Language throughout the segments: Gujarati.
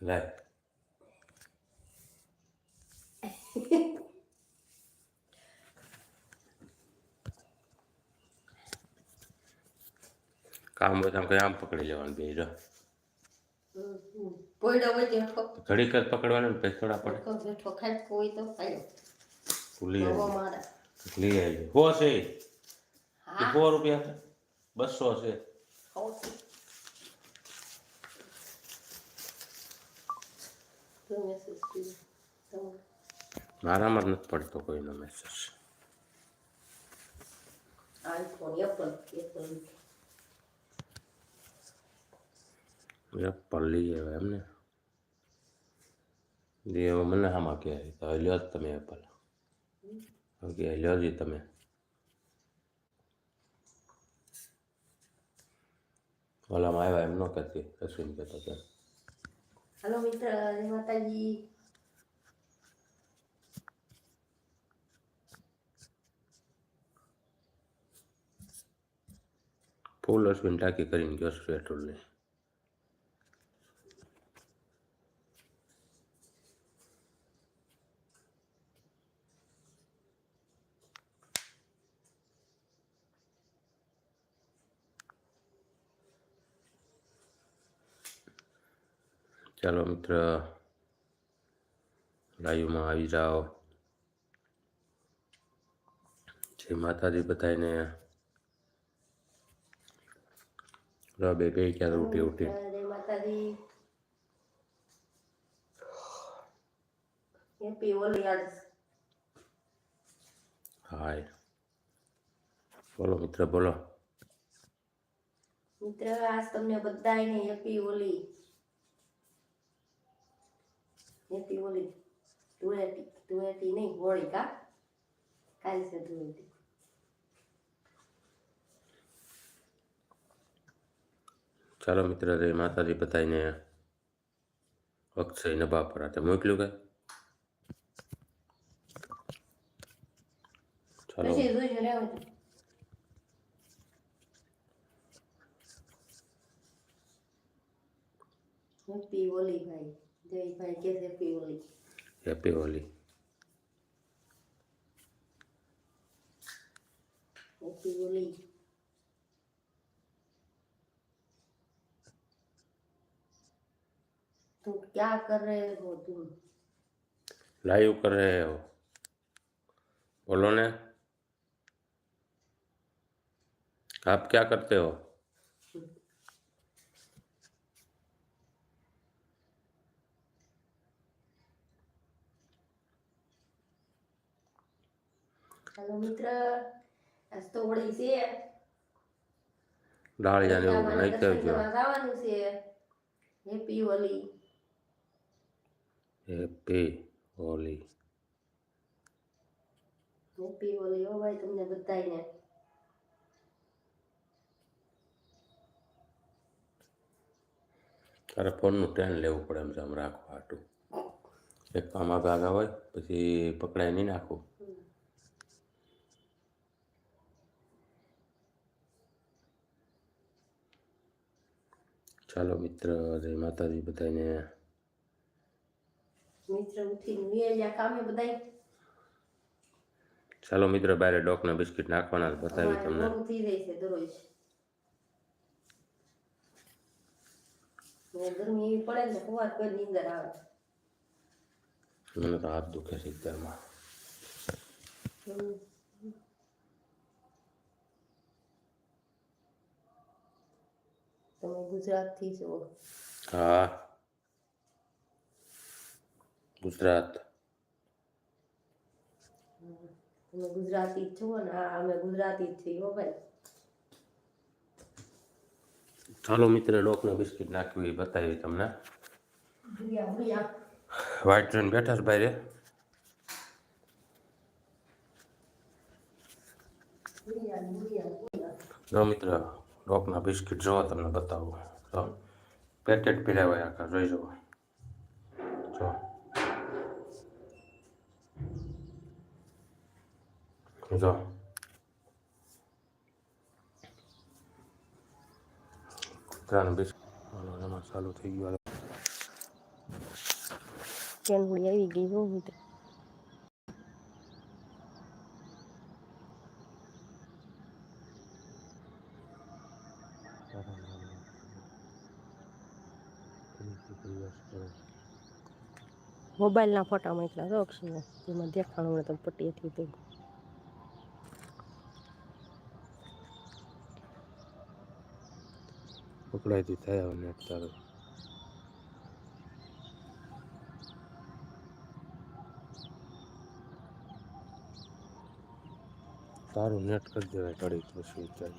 લાય કામ હોય તો આમ કઈ આમ પકડી લેવાનું બે જો. પોયડો હોય તે ઠો ઘડીક જ પકડવાનું ને પછી થોડા પડે. ઠો જેઠો ખાટકો હોય તો ખાયો લઈ નવો આવી. મારા લઈ આવી. હો છે. એ હા. સો રૂપિયા છે. બસો છે ખાવ છું. તો મેસેજ કર્યો. તમારો. મારામાં જ નથી પડતો કોઈનો મેસેજ એપલ લઈ આવ્યા એમને લઈ મને આમાં કહે તો લ્યો જ તમે એપલ ઓકે લ્યો જ તમે ઓલામાં આવ્યા એમ ન કહેતી અશ્વિન કહેતો કે હાલો મિત્ર માતાજી ફૂલ અશ્વિન ટાંકી કરીને ગયો પેટ્રોલને ચાલો મિત્ર લાઈવમાં આવી જાઓ. જય માતાજી બધાને બે બે ક્યારે ઉઠી ઉઠી. હાય. બોલો મિત્ર બોલો. મિત્ર આજ તમને બધાને હેપી હોલી હેપી હોલી ધૂળેટી ધૂળેટી નહીં હોળી કા કાલ છે ધૂળેટી ચાલો મિત્ર જય માતાજી બધાને અક્ષય નભા પર તે મોકલ્યું કે ચાલો પછી જોઈજો લેવો તો હેપી હોલી ભાઈ हैप्पी होली तो क्या कर रहे हो तुम लाइव कर रहे हो बोलो ने आप क्या करते हो હેલો મિત્ર આજ તો હોળી છે. ડાળિયાને એવું લાઈક કરજો ગાવાનું છે. Happy Holi. Happy Holi. Happy Holi ઓ ભાઈ તમને બધાને તારે ફોનનું ટેન લેવું પડે એમ છે આમ રાખવા હાટું. એક કામ આગા આગા હોય પછી પકડાય નહીં નાખવું ચાલો મિત્ર જય માતાજી બધાને. મિત્ર ઉઠીને વેલ્યા કામે બધાય. ચાલો મિત્ર બારે ડોકના બિસ્કિટ નાખવાના છે, બતાવી અમારે તમને. મોડું થઈ જાય છે દરરોજ. ને ગરમી એવી પડે ને સવાર કોઈ નીંદર આવે. મને તો હાથ દુખે છે ઘરમાં તમે ગુજરાતથી છો હા. ગુજરાત. તમે ગુજરાતી છો ને? હા અમે ગુજરાતી જ છીએ હો ભાઈ. ચાલો મિત્ર ડોકને બિસ્કિટ નાખવી બતાવી તમને. વાઈટ ટ્રેન બેઠા છે ભાઈ રે? No, જો મિત્ર ડોકના બિસ્કિટ જોવો, તમને બતાવું. જો પેકેટ પીરાવાય આખા જોઈ જવો જો. જો. કૂતરાનું બિસ્કિટ. ચાલુ થઈ ગયું. કેનડી આવી ગઈ હો મિત્રો મોબાઈલના ફોટા મોકલા તો અક્ષયને. એમાં દેખાણું મને તમે. પટ્ટીએથી તો પકડાઈથી થયા ને તારે. તારું નેટ કરી દેવાય કડી પછી વિચાર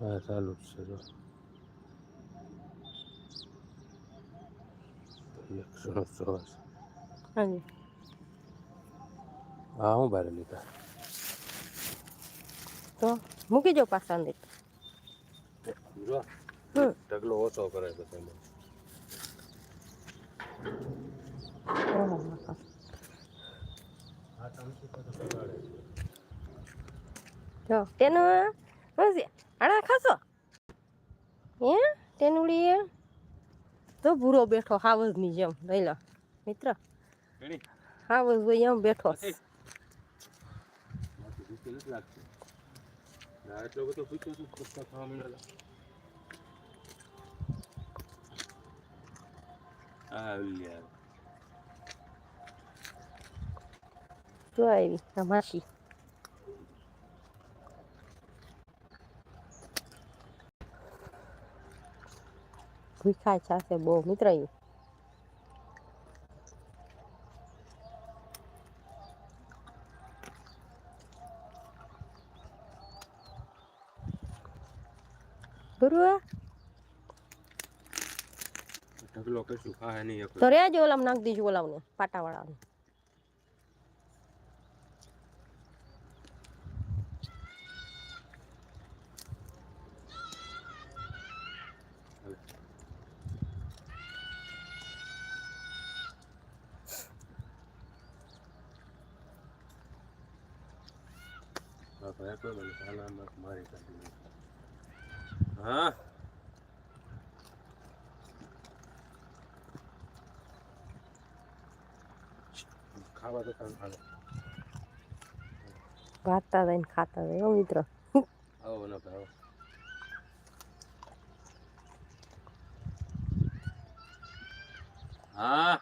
હા ચાલુ છે જો. એકસો હાજી. હા હું બારે લીધા. તો મૂકી જાઓ પાછા અંદર. જો ઢગલો ઓછો કરે છે તમે. જો તેનું શું છે આડા ખાશો હે તેનુડી તો ભૂરો બેઠો હાવજની જેમ લઈ લો. મિત્ર? હાવજ હોય એમ બેઠો. છે. બાકી ભૂખ નથી લાગતી. ના, એટલો બધો ભૂખ્યો છું, કુસ્તા ખાવા માંડેલા. આ ઓલી યાર. જો આવી આ માસી ભૂખાય છાશે બહુ મિત્ર. બરોબર ઢગલો કશું ખાય નહીં. તો રેજો ઓલામ નાખ દીજો ઓલામને પાટાવાળાને એકલો મને ખાનામાં મારી કાઢી. હા ખાવા તો કાંઈ ખાવા ભાતતા જાય ખાતા જાય હો મિત્ર આવો ને ભાઈ હા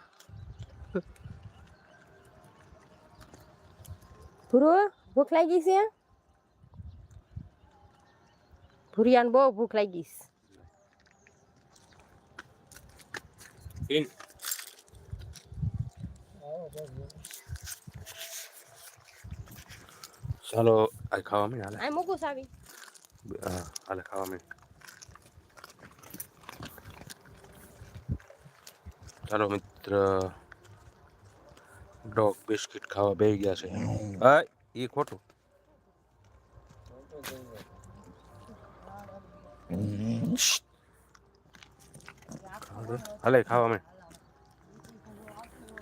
પૂરો ભૂખ લાગી છે ભૂરિયાને બહુ ભૂખ લાગી ચાલો આ ખાવા મીન હાલે આ મૂકું સાવી હા, હાલે ખાવા મીન ચાલો મિત્ર ડોગ બિસ્કિટ ખાવા બેસી ગયા છે હા એ ખોટું હાલે ખાવા મેં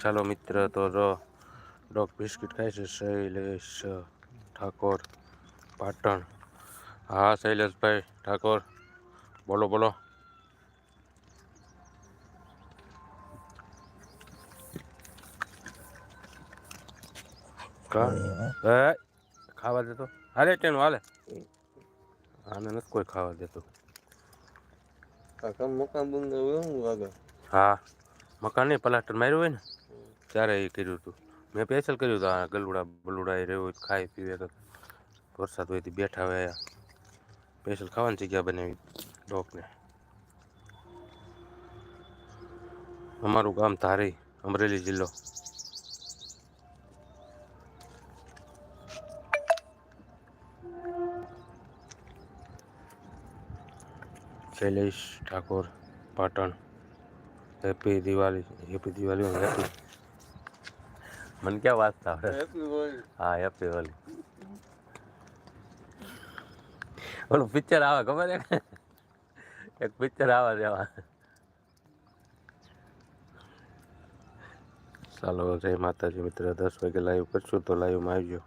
ચાલો મિત્ર તો ડોગ બિસ્કિટ ખાય છે શૈલેષ ઠાકોર પાટણ. હા શૈલેષભાઈ ઠાકોર બોલો બોલો. ખાવા દેતો. હાલે ટેનું હાલે. આને નથી કોઈ ખાવા દેતું. કાકા, મકાન બંધ હું આગળ? હા. મકાન નહીં, પ્લાસ્ટર માર્યું હોય ને, ત્યારે એ કર્યું હતું. મેં સ્પેશિયલ કર્યું હતું, આ ગલુડા બલુડા એ રહેવું હોય, ખાઈ પીવે વરસાદ હોય બેઠા હોય સ્પેશિયલ ખાવાની જગ્યા બનાવી, ડોકને. અમારું ગામ ધારી, અમરેલી જિલ્લો. Shailesh Thakor Patan. Happy Diwali happy Diwali happy મને ક્યાં વાંચતા આવડે? હેપી હોય હા હેપી હોલી ઓલું પિક્ચર આવે ખબર છે? એક પિક્ચર આવે જેવા ચાલો જય માતાજી મિત્ર દસ વાગે લાઈવ કરશું તો લાઈવમાં આવજો.